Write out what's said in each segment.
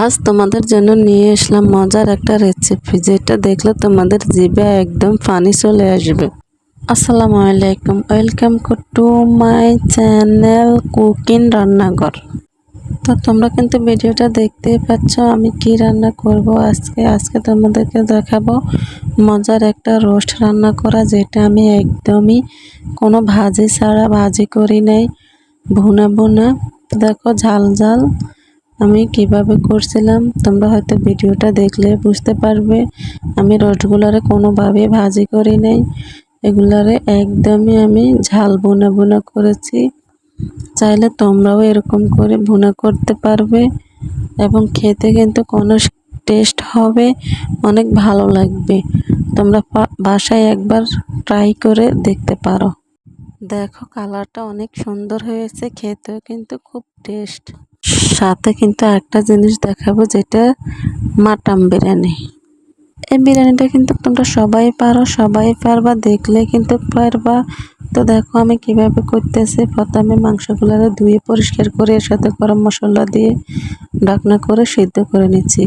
আজ তোমাদের জন্য নিয়ে আসলাম মজার একটা রেসিপি যেটা দেখলে তোমাদের জিভে একদম পানি চলে আসবে। আসসালামু আলাইকুম, welcome to my channel cooking রান্নাঘর। তো তোমরা কিন্তু ভিডিওটা দেখতেই পাচ্ছ, আমি কি রান্না করব আজকে। আজকে তোমাদেরকে দেখাবো মজার একটা রোস্ট রান্না করা, যেটা আমি একদমই কোনো ভাজি ছাড়া ভাজি করি নাই, ভুনা ভুনা। দেখো ঝাল ঝাল। আমি কীভাবে করছিলাম, তোমরা হয়তো ভিডিওটা দেখলে বুঝতে পারবে। আমি রোস্টগুলারে কোনোভাবে ভাজি করি নাই। এগুলারে একদমই আমি ঝাল বোনা বোনা করেছি। চাইলে তোমরাও এরকম করে ভুনা করতে পারবে এবং খেতে কিন্তু কোনো টেস্ট হবে, অনেক ভালো লাগবে। তোমরা বাসায় একবার ট্রাই করে দেখতে পারো। দেখো, কালারটা অনেক সুন্দর হয়েছে, খেতেও কিন্তু খুব টেস্ট। সাথে কিন্তু একটা জিনিস দেখাবো যেটা মাটাম বিরিয়ানি। এই বিরিয়ানিটা কিন্তু তোমরা সবাই পারো, সবাই পারবা, দেখলে কিন্তু পারবা। তো দেখো আমি কীভাবে করতেছি। প্রথমে মাংসগুলো ধুয়ে পরিষ্কার করে এর সাথে গরম মশলা দিয়ে ডাকনা করে সিদ্ধ করে নিচ্ছি।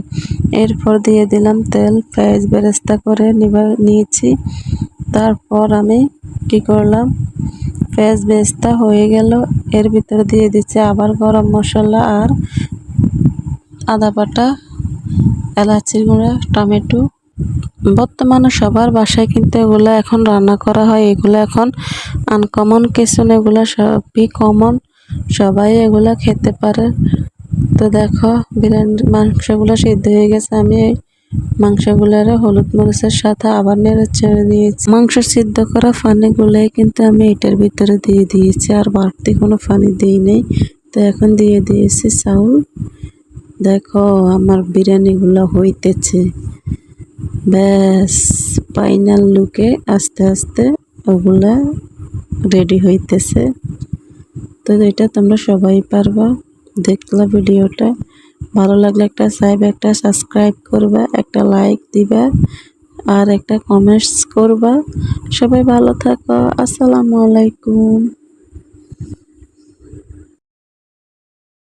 এরপর দিয়ে দিলাম তেল, পেঁয়াজ, বেরেস্তা করে নিয়েছি। তারপর আমি কি করলাম? পেঁয়াজ বেস্তা হয়ে গেল। এর ভিতরে দিয়ে দিচ্ছে আবার গরম মশলা আর আদা বাটা, এলাচির গুঁড়া, টমেটো। বর্তমানে সবার বাসায় কিন্তু এগুলো এখন রান্না করা হয়। এগুলো এখন আনকমন কিছু এগুলো সবই কমন সবাই এগুলো খেতে পারে। তো দেখো বিরিয়ানি মাংসগুলো সিদ্ধ হয়ে গেছে। আমি মাংসগুলোর হলুদ মরিচের সাথে আবার নেড়ে ছেড়ে দিয়েছি। মাংস সিদ্ধ করা পানিগুলোই কিন্তু আমি এটার ভিতরে দিয়ে দিয়েছি, আর বাড়তি কোনো পানি দিই নেই। তো এখন দিয়ে দিয়েছি চাউল। দেখো আমার বিরিয়ানিগুলো হইতেছে। ব্যাস, ফাইনাল লুকে আস্তে আস্তে ওগুলা রেডি হইতেছে। তো এটা তোমরা সবাই পারবা, দেখলা ভিডিওটা। ভালো লাগলে একটা সাইব, একটা সাবস্ক্রাইব করবা, একটা লাইক দিবা আর একটা কমেন্টস করবা। সবাই ভালো থাকো। আসসালামু আলাইকুম।